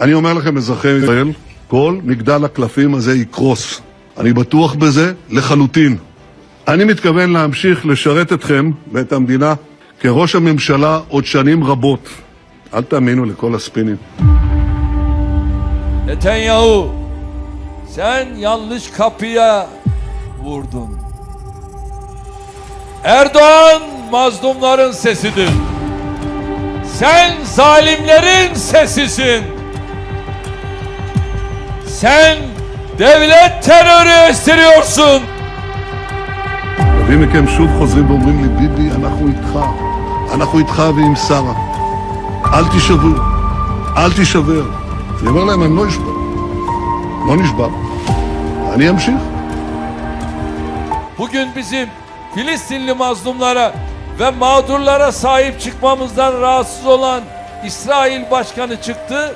אני אומר לכם, אזרחי ישראל, כל מגדל הקלפים הזה יקרוס. אני בטוח בזה לחלוטין. אני מתכוון להמשיך לשרת אתכם ואת המדינה כראש הממשלה עוד שנים רבות. אל תאמינו לכל הספינים. Netanyahu sen yanlış kapıya vurdun. Erdoğan mazlumların sesidir. Sen zalimlerin sesisin. Sen devlet terörü estiriyorsun. רבים מכם שוב חוזרים ואומרים לי, ביבי, אנחנו איתך. אנחנו איתך ועם שרה. אל תישבר, אל תישבר. אני אומר להם, אני לא אשבר. לא נשבר. אני אמשיך. Bugün bizim Filistinli mazlumlara ve mağdurlara sahip çıkmamızdan rahatsız olan İsrail Başkanı çıktı.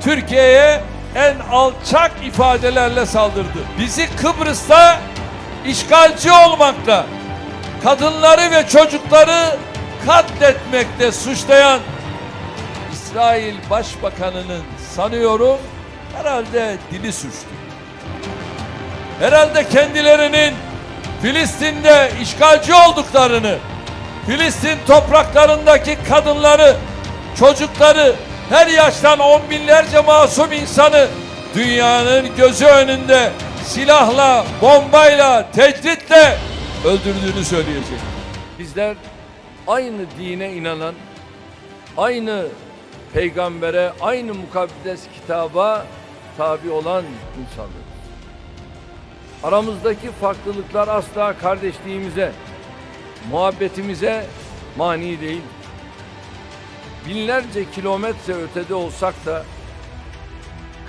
Türkiye'ye en alçak ifadelerle saldırdı. Bizi Kıbrıs'ta işgalci olmakla, kadınları ve çocukları katletmekte suçlayan İsrail Başbakanı'nın sanıyorum herhalde dili suçlu. Herhalde kendilerinin Filistin'de işgalci olduklarını, Filistin topraklarındaki kadınları, çocukları, her yaştan on binlerce masum insanı dünyanın gözü önünde silahla, bombayla, tecritle öldürdüğünü söyleyecek. Bizler aynı dine inanan, aynı peygambere, aynı mukaddes kitaba tabi olan insanlarız. Aramızdaki farklılıklar asla kardeşliğimize, muhabbetimize mani değil. Binlerce kilometre ötede olsak da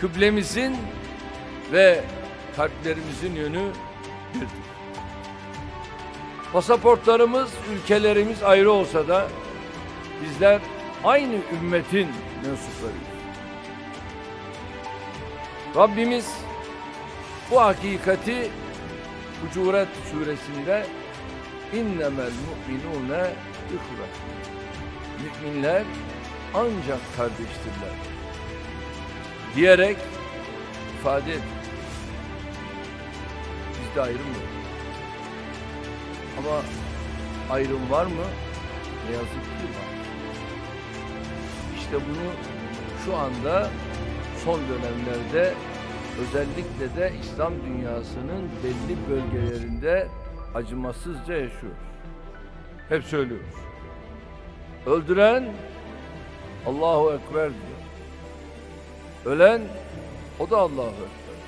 kıblemizin ve kalplerimizin yönü birdir. Pasaportlarımız, ülkelerimiz ayrı olsa da bizler aynı ümmetin mensuplarıyız. Rabbimiz bu hakikati Hucuret suresinde innemel mu'minune ihve Müminler ancak kardeştirler diyerek ifade ediyor. Bizde ayrım yok. Ama ayrım var mı? Ne yazık ki var. İşte bunu şu anda son dönemlerde özellikle de İslam dünyasının belli bölgelerinde acımasızca yaşıyoruz. Hep söylüyoruz. Öldüren Allahu Ekber diyor. Ölen o da Allahu Ekber.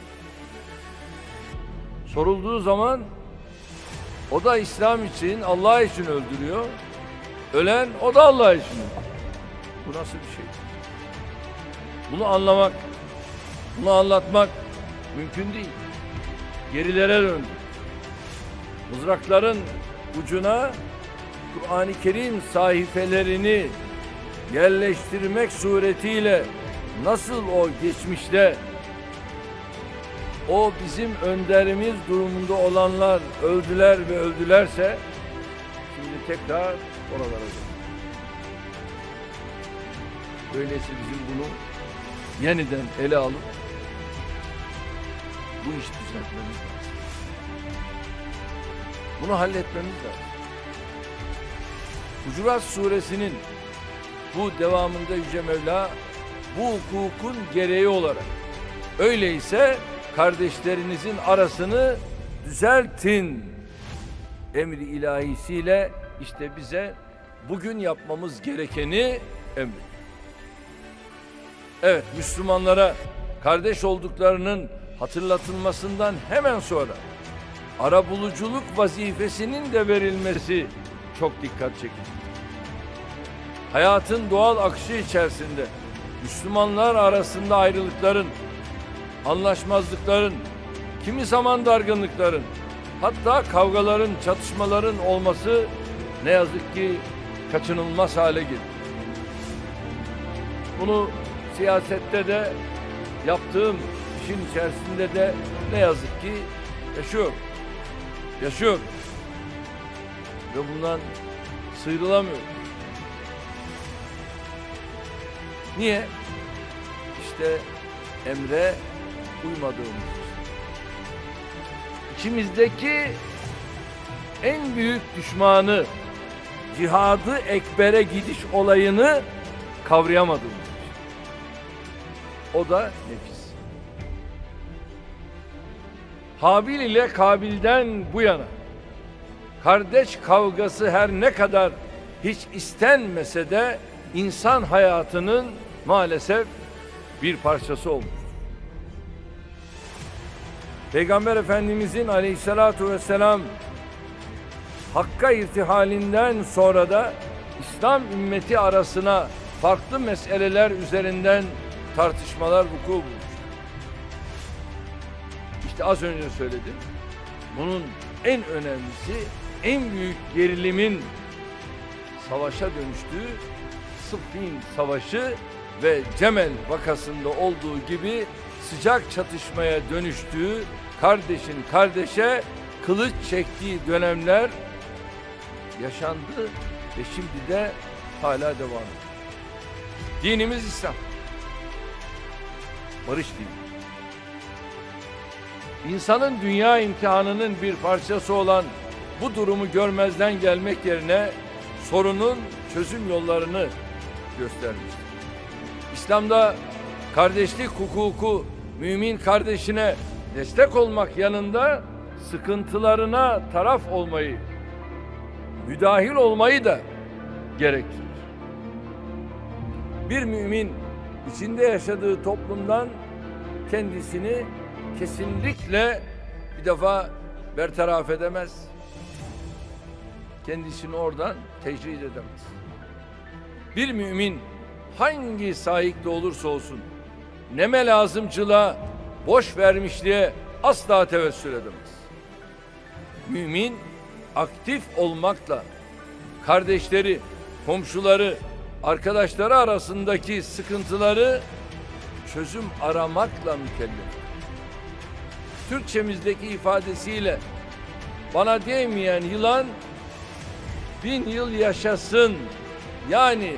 Sorulduğu zaman o da İslam için, Allah için öldürüyor. Ölen o da Allah için. Bu nasıl bir şey? Bunu anlamak, bunu anlatmak mümkün değil. Gerilere döndü. Mızrakların ucuna Kur'an-ı Kerim sayfelerini yerleştirmek suretiyle nasıl o geçmişte o bizim önderimiz durumunda olanlar öldüler ve öldülerse şimdi tekrar oralara dön. Öyleyse bizim bunu yeniden ele alıp bu işi düzeltmemiz lazım. Bunu halletmemiz lazım. Hucurat suresinin bu devamında Yüce Mevla bu hukukun gereği olarak öyleyse kardeşlerinizin arasını düzeltin emri ilahisiyle işte bize bugün yapmamız gerekeni emrediyor. Evet Müslümanlara kardeş olduklarının hatırlatılmasından hemen sonra arabuluculuk vazifesinin de verilmesi çok dikkat çekici. Hayatın doğal akışı içerisinde Müslümanlar arasında ayrılıkların, anlaşmazlıkların, kimi zaman dargınlıkların, hatta kavgaların, çatışmaların olması ne yazık ki kaçınılmaz hale geldi. Bunu siyasette de yaptığım işin içerisinde de ne yazık ki yaşıyor. Yaşıyor. Ve bundan sıyrılamıyor. Niye? işte emre uymadığımız. İçimizdeki en büyük düşmanı cihadı ekbere gidiş olayını kavrayamadığımız. O da nefis. Habil ile Kabil'den bu yana kardeş kavgası her ne kadar hiç istenmese de insan hayatının maalesef bir parçası olmuş. Peygamber Efendimizin aleyhissalatu vesselam Hakka irtihalinden sonra da İslam ümmeti arasına farklı meseleler üzerinden tartışmalar vuku bulmuş. İşte az önce söyledim. Bunun en önemlisi, en büyük gerilimin savaşa dönüştüğü Sıffin Savaşı ve Cemel vakasında olduğu gibi sıcak çatışmaya dönüştüğü kardeşin kardeşe kılıç çektiği dönemler yaşandı ve şimdi de hala devam ediyor. Dinimiz İslam. Barış dini. İnsanın dünya imtihanının bir parçası olan bu durumu görmezden gelmek yerine sorunun çözüm yollarını göstermiştir. İslam'da kardeşlik hukuku mümin kardeşine destek olmak yanında sıkıntılarına taraf olmayı, müdahil olmayı da gerektirir. Bir mümin içinde yaşadığı toplumdan kendisini kesinlikle bir defa bertaraf edemez. Kendisini oradan tecrid edemez. Bir mümin hangi sahipte olursa olsun neme lazımcılığa, boş vermişliğe asla tevessül edemez. Mümin aktif olmakla kardeşleri, komşuları, arkadaşları arasındaki sıkıntıları çözüm aramakla mükellef. Türkçemizdeki ifadesiyle bana değmeyen yılan bin yıl yaşasın. Yani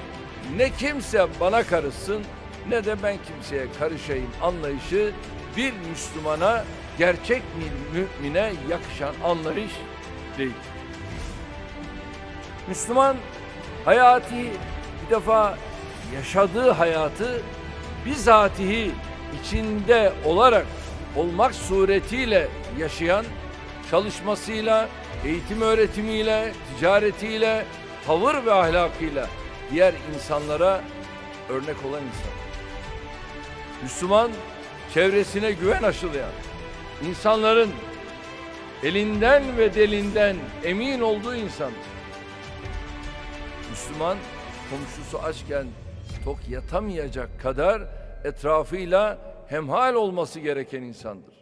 ne kimse bana karışsın ne de ben kimseye karışayım anlayışı bir Müslümana gerçek mümine yakışan anlayış değil. Müslüman hayatı bir defa yaşadığı hayatı bizatihi içinde olarak olmak suretiyle yaşayan çalışmasıyla, eğitim öğretimiyle, ticaretiyle, tavır ve ahlakıyla diğer insanlara örnek olan insan. Müslüman çevresine güven aşılayan, insanların elinden ve delinden emin olduğu insan. Müslüman komşusu açken tok yatamayacak kadar etrafıyla hemhal olması gereken insandır.